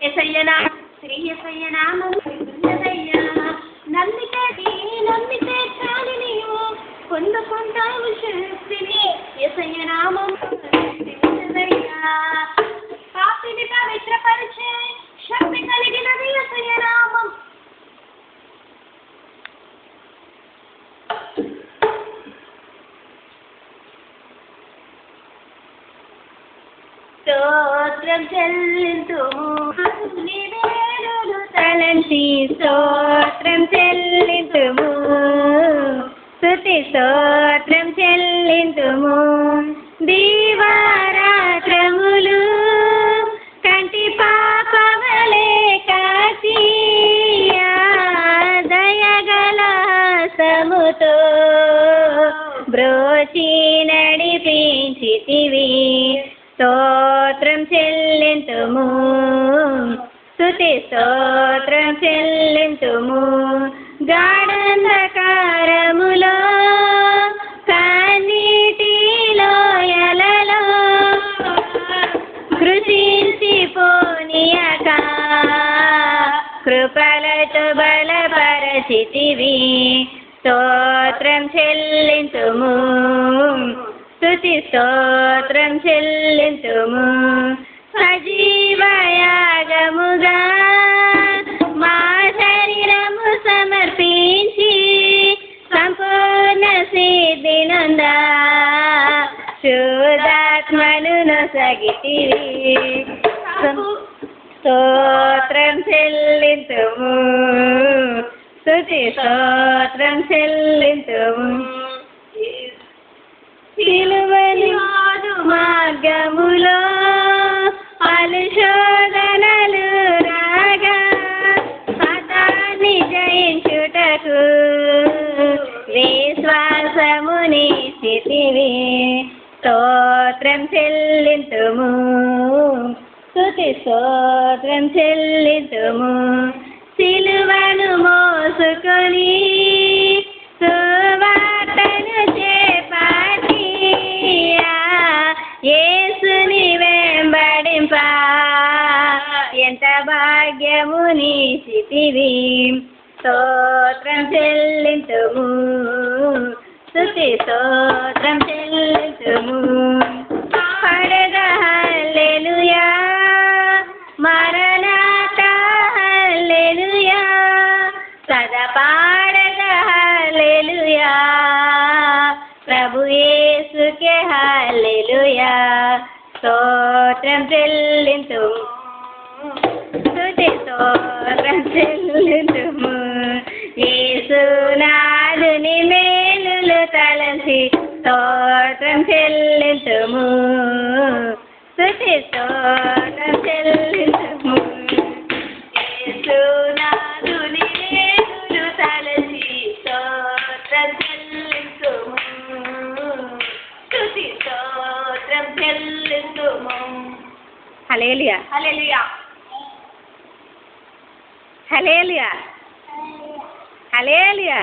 ఎసయ్య నామం శ్రీ ఎసయ్య నామం ఉన్నదయ్యా నమ్మితే నమ్మితే చాలు నీవు పొందుకుంటావు శక్తిని ఎసయ్య నామం. ఉన్నదయ్యా పాపిని పవిత్రపరిచే శక్తి కలిగినది ఎసయ్య నామం. స్తోత్రం చెల్లింతుము నీ వేడులు తలంచి స్తోత్రం చెల్లింతుము స్తుతి స్తోత్రం చెల్లింతుము దీవారాత్రములు కంటి పాపవలే కాచి దయగల సముతో బ్రోచి నడిపించితివి. స్తోత్రం చెల్లింతుము. స్తుతి స్తోత్రం చెల్లింతుము. గాఢంధకారములో కన్నీటిలో ఎలలో కృషించి పోనీయక కృపలతో బలపరచితివి. స్తోత్రం చెల్లింతుము. స్తుతి స్తోత్రం చెల్లింతుము సజీవయాగముగా మా శరీరము సమర్పించి సంపూర్ణ సిద్ధినందా శుద్ధాత్మను నొసగితివి స్తోత్రం చెల్లింతుము స్తుతి స్తోత్రం చెల్లింతుము మార్గములో అలుశోధనలు రాగా పదాన్ని జయించుటకు విశ్వాసముని స్థితివి స్తోత్రం చెల్లింతుము. స్థుతి స్తోత్రం చెల్లింతుము. సిలువను మోసుకొని ఎంత భాగ్యము నీ స్తోత్రం చెల్లింతుము. స్తుతి స్తోత్రం చెల్లింతుము. పడగ హల్లెలూయా. మరణాత హల్లెలూయా. సదా పాడగ హల్లెలూయా. ప్రభు యేసుకే హల్లెలూయా. స్తోత్రం చెల్లింతుము. స్తోత్రం చెల్లింతుము యేసునాథుని మేలులు తలసి స్తోత్రం చెల్లింతుము స్తుతి స్తోత్రం చెల్లింతుము యేసునాథుని మేలులు తలసి స్తోత్రం చెల్లింతుము స్తుతి స్తోత్రం చెల్లింతుము హలేలియా హల్లెలూయా. Hallelujah hallelujah